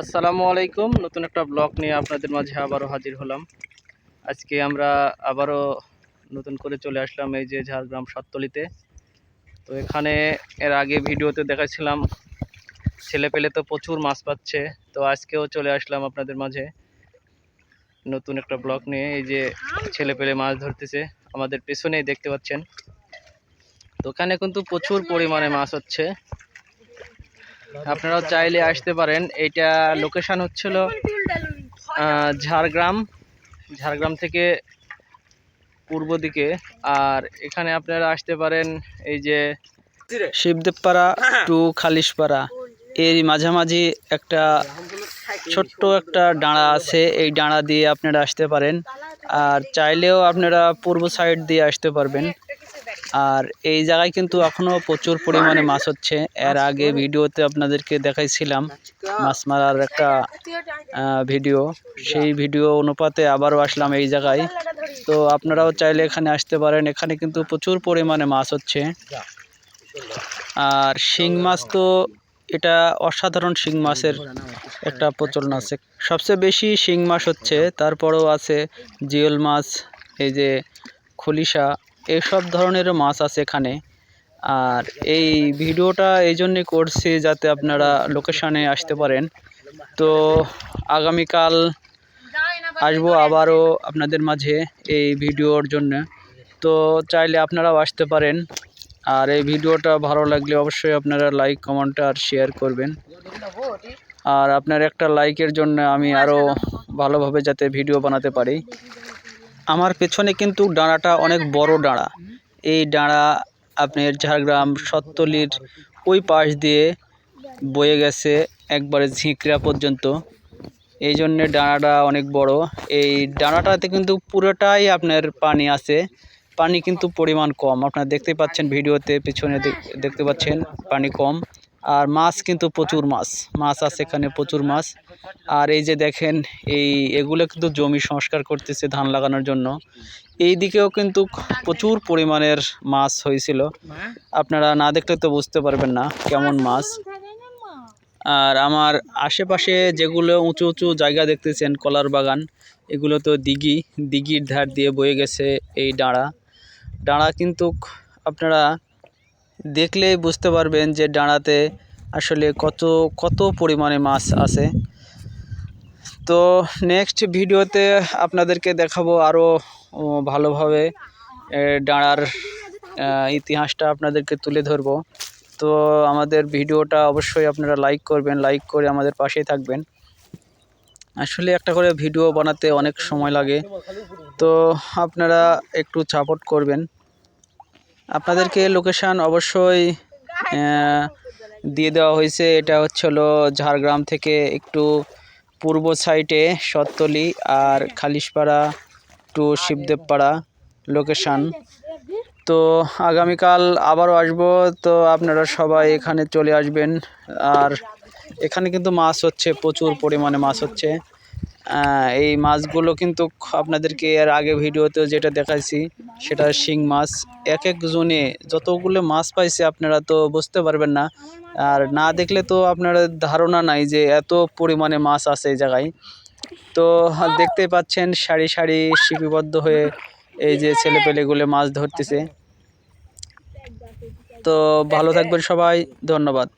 আসসালামু আলাইকুম। নতুন একটা ব্লগ নিয়ে আপনাদের মাঝে আবারও হাজির হলাম। আজকে আমরা আবারও নতুন করে চলে আসলাম এই যে ঝাড়গ্রাম সাততলিতে। তো এখানে এর আগে ভিডিওতে দেখাচ্ছিলাম ছেলে পেলে তো প্রচুর মাছ পাচ্ছে। তো আজকেও চলে আসলাম আপনাদের মাঝে নতুন একটা ব্লগ নিয়ে। এই যে ছেলে পেলে মাছ ধরতেছে, আমাদের পেছনেই দেখতে পাচ্ছেন। ওখানে কিন্তু প্রচুর পরিমাণে মাছ হচ্ছে। আপনারাও চাইলে আসতে পারেন। এটা লোকেশন হচ্ছিল ঝাড়গ্রাম ঝাড়গ্রাম থেকে পূর্ব দিকে। আর এখানে আপনারা আসতে পারেন এই যে শিবদেবপাড়া টু খালিশপাড়া। এর মাঝামাঝি একটা ছোট্ট একটা ডাঁড়া আছে, এই ডাঁড়া দিয়ে আপনারা আসতে পারেন। আর চাইলেও আপনারা পূর্ব সাইড দিয়ে আসতে পারবেন। আর এই জায়গায় কিন্তু এখনও প্রচুর পরিমাণে মাছ হচ্ছে। এর আগে ভিডিওতে আপনাদেরকে দেখাইছিলাম, মাছ মারার একটা ভিডিও। সেই ভিডিও অনুপাতে আবারও আসলাম এই জায়গায়। তো আপনারাও চাইলে এখানে আসতে পারেন। এখানে কিন্তু প্রচুর পরিমাণে মাছ হচ্ছে। আর শিং মাছ তো এটা অসাধারণ শিং মাছের একটা প্রচলন আছে। সবচেয়ে বেশি শিং মাছ হচ্ছে। তারপরেও আছে জিওল মাছ, এই যে খলিশা এইসব ধরনেরও মাছ আছে এখানে। আর এই ভিডিওটা এই জন্যে করছি যাতে আপনারা লোকেশানে আসতে পারেন। তো আগামীকাল আসব আবারও আপনাদের মাঝে এই ভিডিওর জন্য। তো চাইলে আপনারাও আসতে পারেন। আর এই ভিডিওটা ভালো লাগলে অবশ্যই আপনারা লাইক কমেন্ট আর শেয়ার করবেন। আর আপনার একটা লাইকের জন্য আমি আরও ভালোভাবে যাতে ভিডিও বানাতে পারি। আমার পেছনে কিন্তু ডাঁড়াটা অনেক বড় ডাঁড়া। এই ডাঁড়া আপনার ঝাড়গ্রাম সত্তলির ওই পাশ দিয়ে বয়ে গেছে একবারে ঝিঁকড়া পর্যন্ত। এই জন্যে ডাঁড়াটা অনেক বড়। এই ডাঁড়াটাতে কিন্তু পুরোটাই আপনার পানি আছে। পানি কিন্তু পরিমাণ কম। আপনারা দেখতে পাচ্ছেন ভিডিওতে, পিছনে দেখ- দেখতে পাচ্ছেন পানি কম। আর মাছ কিন্তু প্রচুর মাছ মাছ আছে এখানে প্রচুর মাছ। আর এই যে দেখেন, এই এগুলো কিন্তু জমি সংস্কার করতেছে ধান লাগানোর জন্য। এই দিকেও কিন্তু প্রচুর পরিমাণের মাছ হয়েছিল। আপনারা না দেখলে তো বুঝতে পারবেন না কেমন মাছ। আর আমার আশেপাশে যেগুলো উঁচু উঁচু জায়গা দেখতেছেন, কলার বাগান, এগুলো তো দিঘি, দিঘির ধার দিয়ে বয়ে গেছে এই ডাঁড়া। ডাঁড়া কিন্তু আপনারা দেখলেই বুঝতে পারবেন যে ডাঁড়াতে আসলে কত কত পরিমাণে মাছ আছে। তো নেক্সট ভিডিওতে আপনাদেরকে দেখাবো আরও ভালোভাবে ডাঁড়ার ইতিহাসটা আপনাদেরকে তুলে ধরবো। তো আমাদের ভিডিওটা অবশ্যই আপনারা লাইক করবেন লাইক করে আমাদের পাশেই থাকবেন। আসলে একটা করে ভিডিও বানাতে অনেক সময় লাগে। তো আপনারা একটু সাপোর্ট করবেন। আপনাদেরকে লোকেশান অবশ্যই দিয়ে দেওয়া হয়েছে। এটা হচ্ছে হলো ঝাড়গ্রাম থেকে একটু পূর্ব সাইডে সত্তলি আর খালিশপাড়া টু শিবদেবপাড়া লোকেশান তো আগামীকাল আবারও আসব, তো আপনারা সবাই এখানে চলে আসবেন। আর এখানে কিন্তু মাছ হচ্ছে, প্রচুর পরিমাণে মাছ হচ্ছে। এই মাছগুলো কিন্তু আপনাদেরকে এর আগে ভিডিওতেও যেটা দেখাইছি, সেটা শিং মাছ। এক এক জনে যতগুলো মাছ পাইছে আপনারা তো বুঝতে পারবেন না। আর না দেখলে তো আপনারা ধারণা নাই যে এত পরিমাণে মাছ আছে এই জায়গায়। তো দেখতে পাচ্ছেন সারি সারি শিপিবদ্ধ হয়ে এই যে ছেলেপেলেগুলো মাছ ধরতেছে। তো ভালো থাকবেন সবাই, ধন্যবাদ।